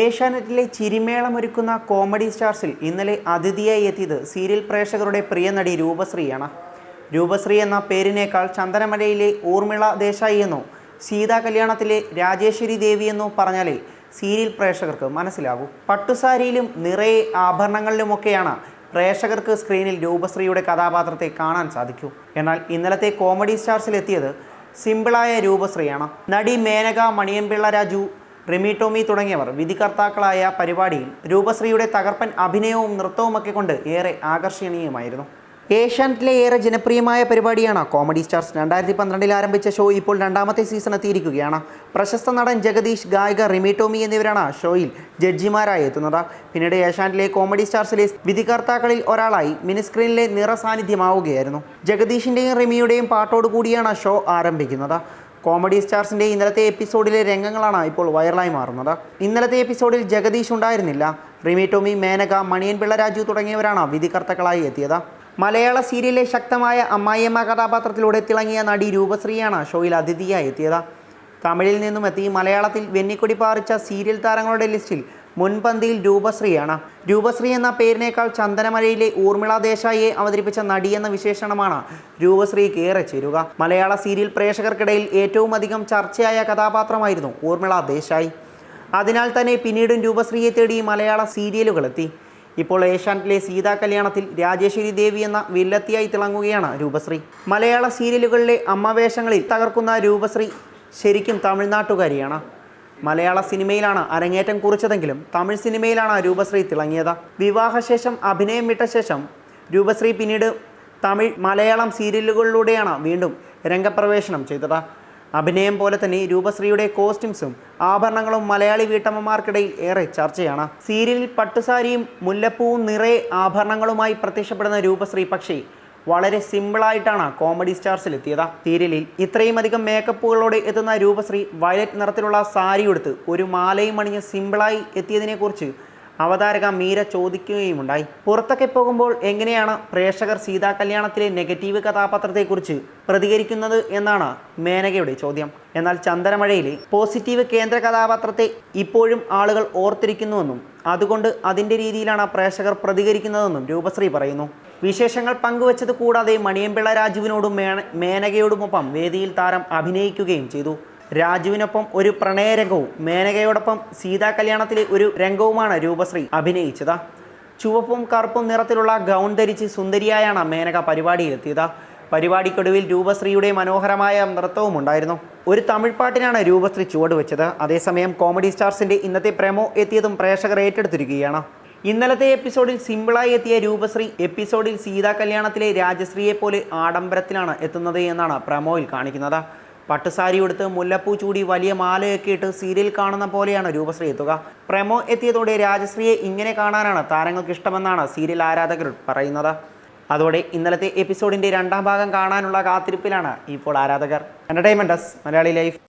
ഏഷ്യാനെറ്റിലെ ചിരിമേളമൊരുക്കുന്ന കോമഡി സ്റ്റാർസിൽ ഇന്നലെ അതിഥിയായി എത്തിയത് സീരിയൽ പ്രേക്ഷകരുടെ പ്രിയ നടി രൂപശ്രീയാണ്. രൂപശ്രീ എന്ന പേരിനേക്കാൾ ചന്ദനമലയിലെ ഊർമിള ദേശായി എന്നോ സീതാ കല്യാണത്തിലെ രാജേശ്വരി ദേവി എന്നോ പറഞ്ഞാലേ സീരിയൽ പ്രേക്ഷകർക്ക് മനസ്സിലാകൂ. പട്ടുസാരിയിലും നിറയെ ആഭരണങ്ങളിലുമൊക്കെയാണ് പ്രേക്ഷകർക്ക് സ്ക്രീനിൽ രൂപശ്രീയുടെ കഥാപാത്രത്തെ കാണാൻ സാധിക്കൂ. എന്നാൽ ഇന്നലത്തെ കോമഡി സ്റ്റാർസിൽ എത്തിയത് സിമ്പിളായ രൂപശ്രീയാണ്. നടി മേനക മണിയൻപിള്ള രാജു റിമി തുടങ്ങിയവർ വിധികർത്താക്കളായ പരിപാടിയിൽ രൂപശ്രീയുടെ തകർപ്പൻ അഭിനയവും നൃത്തവുമൊക്കെ കൊണ്ട് ഏറെ ആകർഷണീയമായിരുന്നു. ഏഷ്യാനെറ്റിലെ ഏറെ ജനപ്രിയമായ പരിപാടിയാണ് കോമഡി സ്റ്റാർസ് രണ്ടായിരത്തി പന്ത്രണ്ടിൽ ആരംഭിച്ച ഷോ ഇപ്പോൾ രണ്ടാമത്തെ സീസൺ എത്തിയിരിക്കുകയാണ്. പ്രശസ്ത നടൻ ജഗദീഷ് ഗായിക റിമി ടോമി എന്നിവരാണ് ഷോയിൽ ജഡ്ജിമാരായി എത്തുന്നത്. പിന്നീട് ഏഷ്യാനെറ്റിലെ കോമഡി സ്റ്റാർസിലെ വിധികർത്താക്കളിൽ ഒരാളായി മിനിസ്ക്രീനിലെ നിറസാന്നിധ്യമാവുകയായിരുന്നു. ജഗദീഷിന്റെയും റിമിയുടെയും പാട്ടോടുകൂടിയാണ് ഷോ ആരംഭിക്കുന്നത്. കോമഡി സ്റ്റാർസിന്റെ ഇന്നലത്തെ എപ്പിസോഡിലെ രംഗങ്ങളാണ് ഇപ്പോൾ വൈറലായി മാറുന്നത്. ഇന്നലത്തെ എപ്പിസോഡിൽ ജഗദീഷ് ഉണ്ടായിരുന്നില്ല. റിമി ടോമി മേനക മണിയൻ പിള്ള രാജു തുടങ്ങിയവരാണ് വിധികർത്താക്കളായി എത്തിയത്. മലയാള സീരിയലിലെ ശക്തമായ അമ്മായിയമ്മ കഥാപാത്രത്തിലൂടെ തിളങ്ങിയ നടി രൂപശ്രീയാണ് ഷോയിൽ അതിഥിയായി എത്തിയത്. തമിഴിൽ നിന്നും എത്തി മലയാളത്തിൽ വെന്നിക്കൊടി പാറിച്ച സീരിയൽ താരങ്ങളുടെ ലിസ്റ്റിൽ മുൻപന്തിയിൽ രൂപശ്രീയാണ്. രൂപശ്രീ എന്ന പേരിനേക്കാൾ ചന്ദനമലയിലെ ഊർമിള ദേശായിയെ അവതരിപ്പിച്ച നടി എന്ന വിശേഷണമാണ് രൂപശ്രീക്ക് ഏറെ ചേരുക. മലയാള സീരിയൽ പ്രേക്ഷകർക്കിടയിൽ ഏറ്റവും അധികം ചർച്ചയായ കഥാപാത്രമായിരുന്നു ഊർമിള ദേശായി. അതിനാൽ തന്നെ പിന്നീടും രൂപശ്രീയെ തേടി മലയാള സീരിയലുകളെത്തി ഇപ്പോൾ ഏഷ്യാനെറ്റിലെ സീതാ കല്യാണത്തിൽ രാജേശ്വരി ദേവി എന്ന വില്ലത്തിയായി തിളങ്ങുകയാണ് രൂപശ്രീ. മലയാള സീരിയലുകളിലെ അമ്മവേഷങ്ങളിൽ തകർക്കുന്ന രൂപശ്രീ ശരിക്കും തമിഴ്നാട്ടുകാരിയാണ്. മലയാള സിനിമയിലാണ് അരങ്ങേറ്റം കുറിച്ചതെങ്കിലും തമിഴ് സിനിമയിലാണ് രൂപശ്രീ തിളങ്ങിയത്. വിവാഹശേഷം അഭിനയം വിട്ട ശേഷം രൂപശ്രീ പിന്നീട് തമിഴ് മലയാളം സീരിയലുകളിലൂടെയാണ് വീണ്ടും രംഗപ്രവേശനം ചെയ്തത്. അഭിനയം പോലെ തന്നെ രൂപശ്രീയുടെ കോസ്റ്റ്യൂംസും ആഭരണങ്ങളും മലയാളി വീട്ടമ്മമാർക്കിടയിൽ ഏറെ ചർച്ചയാണ്. സീരിയലിൽ പട്ടുസാരിയും മുല്ലപ്പൂവും നിറയെ ആഭരണങ്ങളുമായി പ്രത്യക്ഷപ്പെടുന്ന രൂപശ്രീ പക്ഷേ വളരെ സിമ്പിളായിട്ടാണ് കോമഡി സ്റ്റാർസിൽ എത്തിയത്. തീരലിൽ ഇത്രയും അധികം മേക്കപ്പുകളോടെ എത്തുന്ന രൂപശ്രീ വയലറ്റ് നിറത്തിലുള്ള സാരി എടുത്ത് ഒരു മാലയും അണിഞ്ഞ് സിമ്പിളായി എത്തിയതിനെക്കുറിച്ച് അവതാരക മീര ചോദിക്കുകയും ഉണ്ടായി പുറത്തൊക്കെ പോകുമ്പോൾ എങ്ങനെയാണ് പ്രേക്ഷകർ സീതാ കല്യാണത്തിലെ നെഗറ്റീവ് കഥാപാത്രത്തെക്കുറിച്ച് പ്രതികരിക്കുന്നത് എന്നാണ് മേനകയുടെ ചോദ്യം. എന്നാൽ ചന്ദനമഴയിലെ പോസിറ്റീവ് കേന്ദ്ര കഥാപാത്രത്തെ ഇപ്പോഴും ആളുകൾ ഓർത്തിരിക്കുന്നുവെന്നും അതുകൊണ്ട് അതിന്റെ രീതിയിലാണ് പ്രേക്ഷകർ പ്രതികരിക്കുന്നതെന്നും രൂപശ്രീ പറയുന്നു. വിശേഷങ്ങൾ പങ്കുവച്ചത് കൂടാതെ മണിയമ്പിള്ള രാജുവിനോടും മേന മേനകയോടുമൊപ്പം വേദിയിൽ താരം അഭിനയിക്കുകയും ചെയ്തു. രാജുവിനൊപ്പം ഒരു പ്രണയരംഗവും മേനകയോടൊപ്പം സീതാ കല്യാണത്തിലെ ഒരു രംഗവുമാണ് രൂപശ്രീ അഭിനയിച്ചത്. ചുവപ്പും കറുപ്പും നിറത്തിലുള്ള ഗൗൺ ധരിച്ച് സുന്ദരിയായാണ് മേനക പരിപാടിയിലെത്തിയത്. പരിപാടിക്കൊടുവിൽ രൂപശ്രീയുടെ മനോഹരമായ നൃത്തവും ഉണ്ടായിരുന്നു. ഒരു തമിഴ് പാട്ടിനാണ് രൂപശ്രീ ചുവടുവെച്ചത്. അതേസമയം കോമഡി സ്റ്റാർസിന്റെ ഇന്നത്തെ പ്രേമോ എത്തിയതും പ്രേക്ഷകർ ഏറ്റെടുത്തിരിക്കുകയാണ്. ഇന്നലത്തെ എപ്പിസോഡിൽ സിമ്പിളായി എത്തിയ രൂപശ്രീ എപ്പിസോഡിൽ സീതാ കല്യാണത്തിലെ രാജശ്രീയെ പോലെ ആഡംബരത്തിലാണ് എത്തുന്നത് എന്നാണ് പ്രമോയിൽ കാണിക്കുന്നത്. പട്ടുസാരി ഉടുത്ത് മുല്ലപ്പൂ ചൂടി വലിയ മാലയൊക്കെ ഇട്ട് സീരിയൽ കാണുന്ന പോലെയാണ് രൂപശ്രീ എത്തുക. പ്രമോ എത്തിയതോടെ രാജശ്രീയെ ഇങ്ങനെ കാണാനാണ് താരങ്ങൾക്ക് ഇഷ്ടമെന്നാണ് സീരിയൽ ആരാധകർ പറയുന്നത്. അതോടെ ഇന്നലത്തെ എപ്പിസോഡിന്റെ രണ്ടാം ഭാഗം കാണാനുള്ള കാത്തിരിപ്പിലാണ് ഇപ്പോൾ ആരാധകർ. Entertainments Malayali life.